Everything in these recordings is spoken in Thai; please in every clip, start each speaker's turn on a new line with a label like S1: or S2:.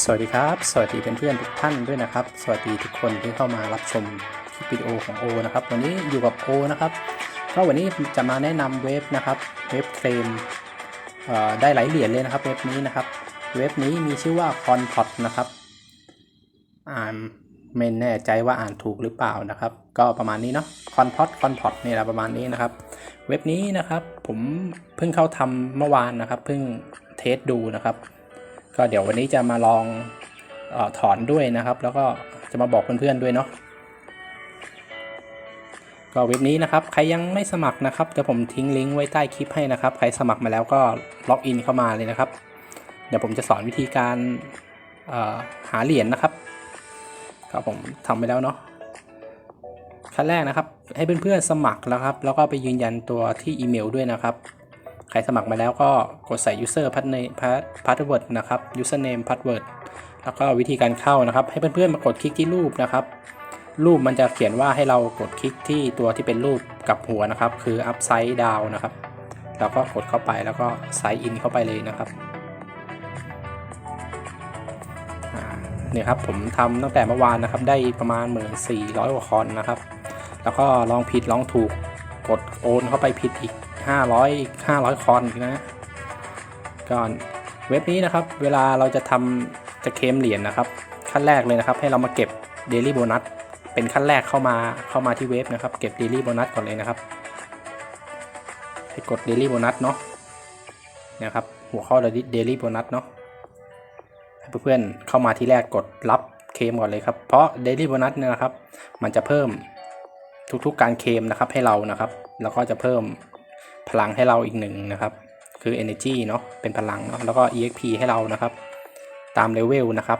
S1: สวัสดีครับ สวัสดีเพื่อนๆทุกท่านด้วยนะครับ สวัสดีทุกคนที่เข้ามารับชมคลิปวิดีโอของโอนะครับวันนี้อยู่กับโอนะครับก็วันนี้จะมาแนะนำเว็บนะครับเว็บเคลมได้หลายเหรียญเลยนะครับเว็บนี้นะครับ เว็บนี้มีชื่อว่า c o n p o t นะครับอ่านไม่แน่ใจว่าอ่านถูกหรือเปล่านะครับ ก็ประมาณนี้เนาะ c o n p o t c o n p o t นี่แหละประมาณนี้นะครับ เว็บนี้นะครับผมเพิ่งเข้าทำเมื่อวานนะครับ เพิ่งเทสดูนะครับ ก็เดี๋ยววันนี้จะมาลองอถอนด้วยนะครับ แล้วก็จะมาบอกเพื่อนๆด้วยเนาะก็เว็บนี้นะครับใครยังไม่สมัครนะครับเดี๋ยวผมทิ้งลิงก์ไว้ใต้คลิปให้นะครับใครสมัครมาแล้วก็ล็อกอินเข้ามาเลยนะครับ เดี๋ยวผมจะสอนวิธีการหาเหรียญนะครับก็ผมทำไปแล้วเนาะขั้นแรกนะครับ ให้เพื่อนๆสมัครแล้วครับ แล้วก็ไปยืนยันตัวที่อีเมลด้วยนะครับ ใครสมัครมาแล้วก็กดใส่ user password นะครับ username password แล้วก็วิธีการเข้านะครับ ให้เพื่อนๆมากดคลิกที่รูปนะครับ รูปมันจะเขียนว่าให้เรากดคลิกที่ตัวที่เป็นรูปกับหัวนะครับ คือ upside down นะครับแล้วก็กดเข้าไปแล้วก็ sign in เข้าไปเลยนะครับเนี่ยครับผมทำตั้งแต่เมื่อวานนะครับ ได้ประมาณ 1,400กว่าคอนนะครับ แล้วก็ลองผิดลองถูกกดโอนเข้าไปผิดอีก 500 500 คอนนะก่อนเว็บนี้นะครับ เวลาเราจะทำจะเคมเหรียญนะครับ ขั้นแรกเลยนะครับ ให้เรามาเก็บ Daily Bonus เป็นขั้นแรกเข้ามาเข้ามาที่เว็บนะครับ เก็บ Daily Bonus ก่อนเลยนะครับ ให้กด Daily Bonus เนาะนะครับ หัวข้อ Daily Bonus เนาะให้เพื่อนๆเข้ามาที่แรกกดรับเคมก่อนเลยครับ เพราะ Daily Bonus เนี่ยนะครับ มันจะเพิ่มทุกๆการเคมนะครับให้เรานะครับ แล้วก็จะเพิ่ม พลังให้เราอีกหนึ่งนะครับ คือ energy เนาะเป็นพลังเนาะแล้วก็ exp ให้เรานะครับ ตามเลเวลนะครับ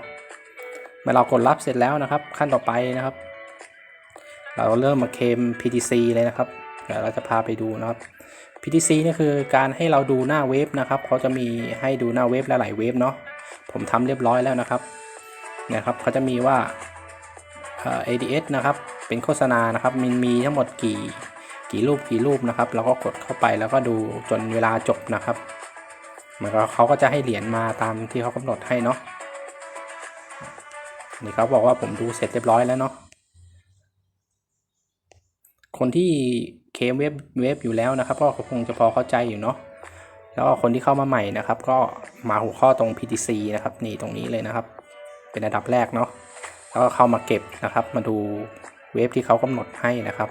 S1: เมื่อเรากดรับเสร็จแล้วนะครับ ขั้นต่อไปนะครับ เราเริ่มมาเคม PTC เลยนะครับเดี๋ยวเราจะพาไปดูนะครับ PTC นี่คือการให้เราดูหน้าเว็บนะครับเขาจะมีให้ดูหน้าเว็บหลายๆเว็บเนาะผมทำเรียบร้อยแล้วนะครับเนี่ยครับเขาจะมีว่า ADS นะครับ เป็นโฆษณานะครับมันมีทั้งหมดกี่ กี่รูปกี่รูปนะครับเราก็กดเข้าไปแล้วก็ดูจนเวลาจบนะครับเหมือนกับเขาก็จะให้เหรียญมาตามที่เขากำหนดให้เนาะนี่เขาบอกว่าผมดูเสร็จเรียบร้อยแล้วเนาะคนที่เคมเว็บเว็บอยู่แล้วนะครับก็คงจะพอเข้าใจอยู่เนาะแล้วก็คนที่เข้ามาใหม่นะครับ ก็มาหัวข้อตรง PTC นะครับนี่ตรงนี้เลยนะครับ เป็นอันดับแรกเนาะแล้วก็เข้ามาเก็บนะครับ มาดูเวฟที่เขากำหนดให้นะครับ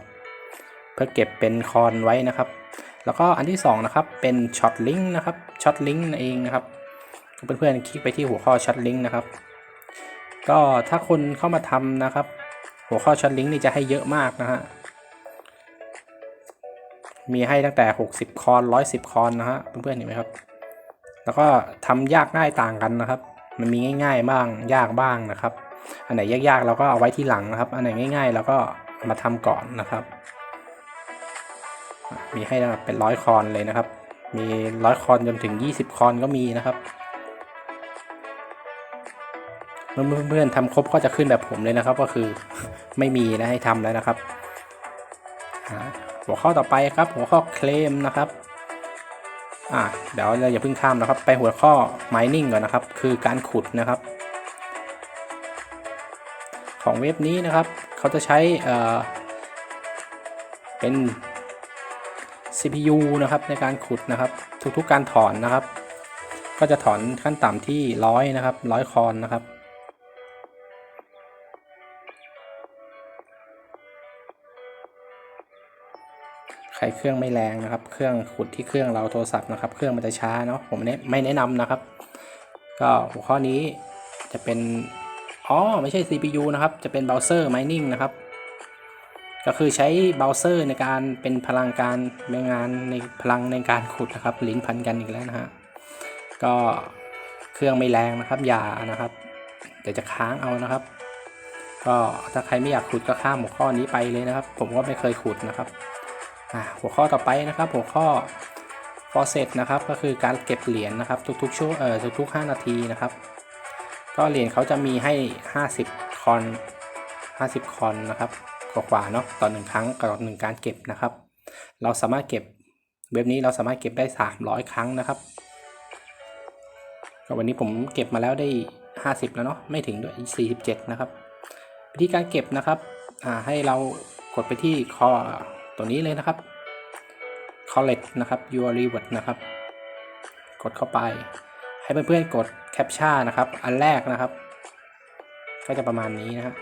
S1: พื่อเก็บเป็นคอนไว้นะครับ แล้วก็อันที่2นะครับเป็นช็อตลิงก์นะครับช็อตลิงก์เองนะครับเพื่อนๆคลิกไปที่หัวข้อช็อตลิงก์นะครับ ก็ถ้าคนเข้ามาทำนะครับ หัวข้อช็อตลิงก์นี่จะให้เยอะมากนะฮะมีให้ตั้งแต่ 60 คอน 110 คอนนะฮะเพื่อนๆเห็นไหมครับ แล้วก็ทำยากง่ายต่างกันนะครับ มันมีง่าย ๆ บ้างยากบ้างนะครับ อันไหนยากๆเราก็เอาไว้ที่หลังนะครับ อันไหนง่าย ๆ เราก็มาทำก่อนนะครับ มีให้เป็นร้อยคอนเลยนะครับ มีร้อยคอนจนถึง 20 คอนก็มีนะครับ เมื่อเพื่อนๆทำครบก็จะขึ้นแบบผมเลยนะครับ ก็คือไม่มีนะให้ทำแล้วนะครับ หัวข้อต่อไปครับ หัวข้อเคลมนะครับอ่าเดี๋ยวเราอย่าเพิ่งข้ามนะครับ ไปหัวข้อ mining ก่อนนะครับ คือการขุดนะครับ ของเว็บนี้นะครับ เขาจะใช้เอ่อเป็น CPU นะครับในการขุดนะครับ ทุกๆการถอนนะครับ ก็จะถอนขั้นต่ำที่ร้อยนะครับร้อยคอนนะครับใครเครื่องไม่แรงนะครับ เครื่องขุดที่เครื่องเราโทรศัพท์นะครับ เครื่องมันจะช้าเนาะ ผมไม่แนะนำนะครับ ก็หัวข้อนี้จะเป็น อ๋อ ไม่ใช่ CPU นะครับ จะเป็นเบราว์เซอร์ mining นะครับ ก็คือใช้เบราว์เซอร์ในการเป็นพลังการในงานในพลังในการขุดนะครับลิ้นพันกันอีกแล้วนะฮะก็เครื่องไม่แรงนะครับอย่านะครับเดี๋ยวจะค้างเอานะครับ ก็ถ้าใครไม่อยากขุดก็ข้ามหัวข้อนี้ไปเลยนะครับ ผมก็ไม่เคยขุดนะครับหัวข้อต่อไปนะครับ หัวข้อ faucet นะครับก็คือการเก็บเหรียญนะครับ ทุกๆช่วงเอ่อทุกๆ 5 นาทีนะครับ ก็เหรียญเขาจะมีให้ 50 คอน 50 คอนนะครับ กว่าเนาะต่อหนึ่งครั้งต่อหนึ่งการเก็บนะครับ เราสามารถเก็บเว็บนี้เราสามารถเก็บได้ 300 ครั้งนะครับก็วันนี้ผมเก็บมาแล้วได้ 50 แล้วเนาะไม่ถึงด้วย 47 นะครับ วิธีการเก็บนะครับอ่าให้เรากดไปที่คอตัวนี้เลยนะครับ collect นะครับ your reward นะครับ กดเข้าไป ให้เพื่อนๆกด captcha นะครับ อันแรกนะครับ ก็จะประมาณนี้นะฮะ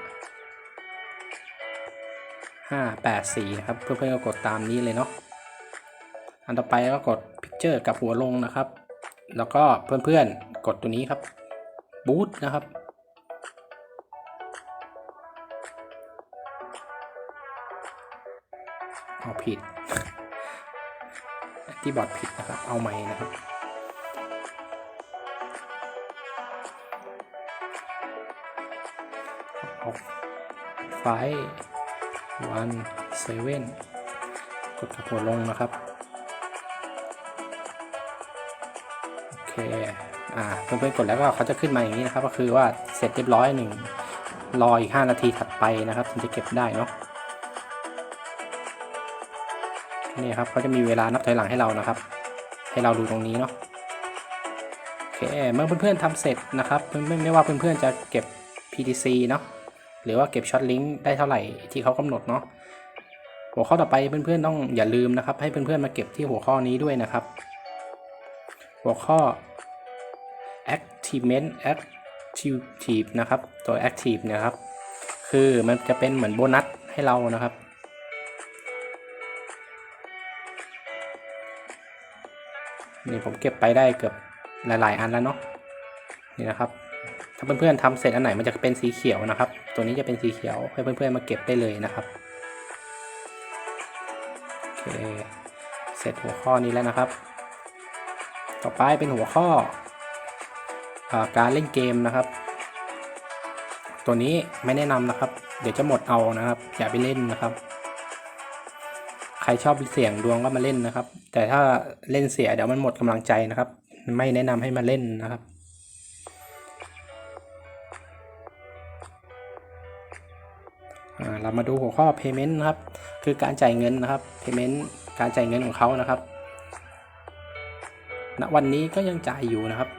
S1: ห้าแปดสี่นะครับ เพื่อนๆก็กดตามนี้เลยเนาะอันต่อไปก็กด picture กับหัวลงนะครับ แล้วก็เพื่อนๆกดตัวนี้ครับ boot นะครับเอาผิด ที่บอร์ดผิดนะครับ เอาใหม่นะครับ เอาไฟ วันเซเว่นกดกระหัวลงนะครับ โอเค อ่าเพื่อนๆกดแล้วก็เขาจะขึ้นมาอย่างนี้นะครับ ก็คือว่าเสร็จเรียบร้อยหนึ่งรออีก 5 นาทีถัดไปนะครับถึงจะเก็บได้เนาะนี่ครับเขาจะมีเวลานับถอยหลังให้เรานะครับ ให้เราดูตรงนี้เนาะโอเคเมื่อเพื่อนๆทำเสร็จนะครับไม่ไม่ว่าเพื่อนๆจะเก็บ PTC เนาะ รือว่าเก็บช็อตลิงก์ได้เท่าไหร่ที่เขากำหนดเนาะหัวข้อต่อไปเพื่อนๆต้องอย่าลืมนะครับ ให้เพื่อนๆมาเก็บที่หัวข้อนี้ด้วยนะครับ หัวข้อ activement active นะครับตัว active เนะครับ คือมันจะเป็นเหมือนโบนัสให้เรานะครับนี่ผมเก็บไปได้เกือบหลาย ๆ อันแล้วเนาะนี่นะครับ ถ้าเพื่อนๆทำเสร็จอันไหนมันจะเป็นสีเขียวนะครับ ตัวนี้จะเป็นสีเขียวให้เพื่อนๆมาเก็บได้เลยนะครับโอเคเสร็จหัวข้อนี้แล้วนะครับ ต่อไปเป็นหัวข้ออาการเล่นเกมนะครับ ตัวนี้ไม่แนะนำนะครับ เดี๋ยวจะหมดเอานะครับ อย่าไปเล่นนะครับ ใครชอบเสี่ยงดวงก็มาเล่นนะครับ แต่ถ้าเล่นเสียเดี๋ยวมันหมดกำลังใจนะครับ ไม่แนะนำให้มาเล่นนะครับ เรามาดูหัวข้อ payment นะครับ คือการจ่ายเงินนะครับ payment การจ่ายเงินของเขานะครับณวันนี้ก็ยังจ่ายอยู่นะครับ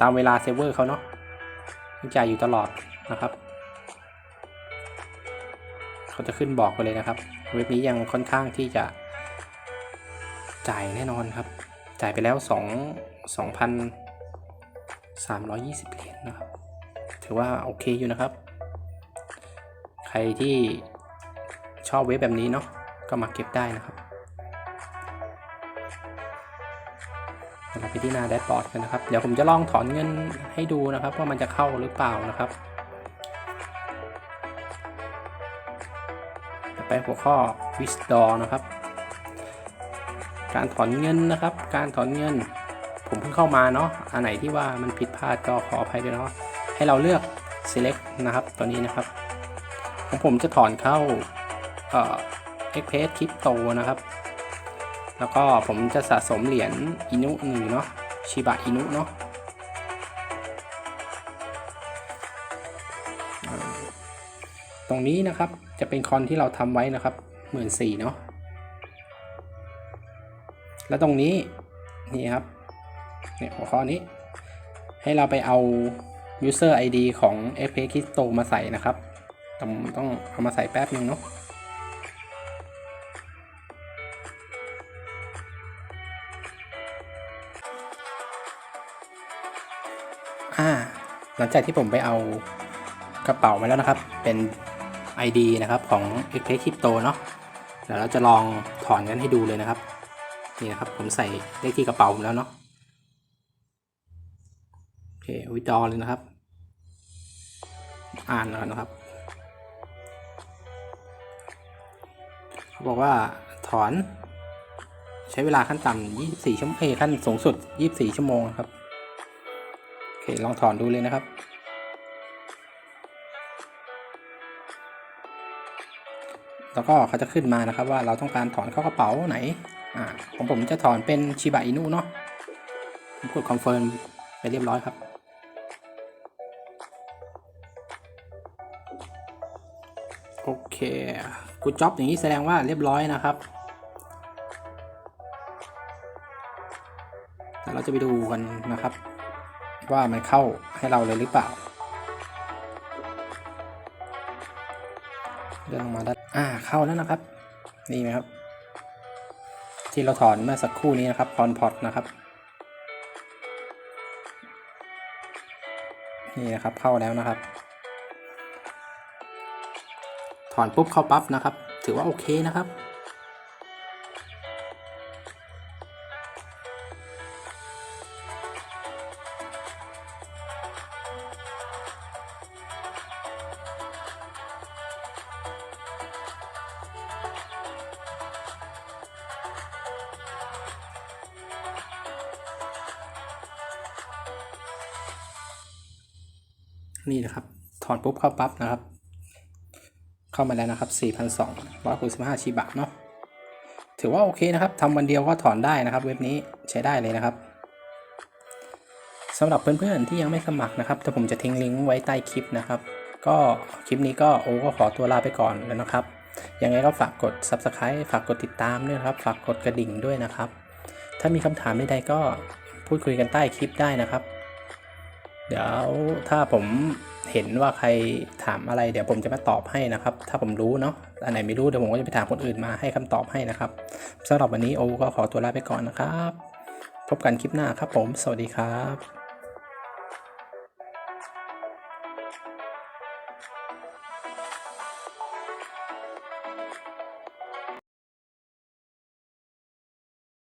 S1: ตามเวลาเซิร์ฟเวอร์เขาเนาะยังจ่ายอยู่ตลอดนะครับ เขาจะขึ้นบอกไปเลยนะครับ เว็บนี้ยังค่อนข้างที่จะจ่ายแน่นอนครับ จ่ายไปแล้ว2 2,320 เหรียญนะครับ ถือว่าโอเคอยู่นะครับ รที่ชอบเว็บแบบนี้เนาะก็มาเก็บได้นะครับเราไปที่หน้าแดชบอร์ดกันนะครับ เดี๋ยวผมจะลองถอนเงินให้ดูนะครับว่ามันจะเข้าหรือเปล่านะครับไปหัวข้อ withdraw นะครับ การถอนเงินนะครับ การถอนเงิน ผมเพิ่งเข้ามาเนาะ อันไหนที่ว่ามันผิดพลาดก็ขออภัยด้วยเนาะ ให้เราเลือก select นะครับ ตัวนี้นะครับ ของผมจะถอนเข้าเอ่อ Express Crypto นะครับ แล้วก็ผมจะสะสมเหรียญอินุหนึ่งเนาะชิบะอินุเนาะตรงนี้นะครับจะเป็นคอนที่เราทำไว้นะครับหมื่นสี่เนาะแล้วตรงนี้นี่ครับเนี่ยหัวข้อนี้ ให้เราไปเอา user ID ของ FP Crypto มาใส่นะครับ ต้องต้องเอามาใส่แป๊บนึงเนาะอ่า หลังจากที่ผมไปเอากระเป๋ามาแล้วนะครับ เป็น ID นะครับของ x p Crypto เนาะเดี๋ยวเราจะลองถอนกันให้ดูเลยนะครับ นี่นะครับ ผมใส่เลขที่กระเป๋าผมแล้วเนาะโอเควิดอเลยนะครับ อ่านแล้วนะครับ บอกว่าถอน ใช้เวลาขั้นต่ำ24 ชั่วโมงขั้นสูงสุด 24 ชั่วโมงครับ โอเค ลองถอนดูเลยนะครับ แล้วก็เขาจะขึ้นมานะครับว่าเราต้องการถอนเข้ากระเป๋าไหน อ่าของผมจะถอนเป็นชิบะอินุเนาะผมกดคอนเฟิร์มไปเรียบร้อยครับ เคกูจ็อบอย่างนี้แสดงว่าเรียบร้อยนะครับแต่เราจะไปดูกันนะครับ ว่ามันเข้าให้เราเลยหรือเปล่าเลื่อนลงมาด้านอ่าเข้าแล้วนะครับ นี่ไหมครับ ที่เราถอนเมื่อสักครู่นี้นะครับพอนพอตนะครับนี่นะครับเข้าแล้วนะครับ ถอนปุ๊บเข้าปั๊บนะครับ ถือว่าโอเคนะครับ นี่นะครับ ถอนปุ๊บเข้าปั๊บนะครับ เข้ามาแล้วนะครับ4,265ชิบะเนาะถือว่าโอเคนะครับทำวันเดียวก็ถอนได้นะครับ เว็บนี้ใช้ได้เลยนะครับสำหรับเพื่อนๆที่ยังไม่สมัครนะครับแต่ผมจะทิ้งลิงก์ไว้ใต้คลิปนะครับ ก็คลิปนี้ก็โอ้ก็ขอตัวลาไปก่อนแล้วนะครับยังไงก็ฝากกด Subscribe ฝากกดติดตามด้วยครับ ฝากกดกระดิ่งด้วยนะครับ ถ้ามีคำถามใดๆก็พูดคุยกันใต้คลิปได้นะครับ เดี๋ยวถ้าผม เห็นว่าใครถามอะไรเดี๋ยวผมจะมาตอบให้นะครับ ถ้าผมรู้เนาะอันไหนไม่รู้เดี๋ยวผมก็จะไปถามคนอื่นมาให้คำตอบให้นะครับสำหรับวันนี้โอก็ขอตัวลาไปก่อนนะครับ พบกันคลิปหน้าครับผม สวัสดีครับ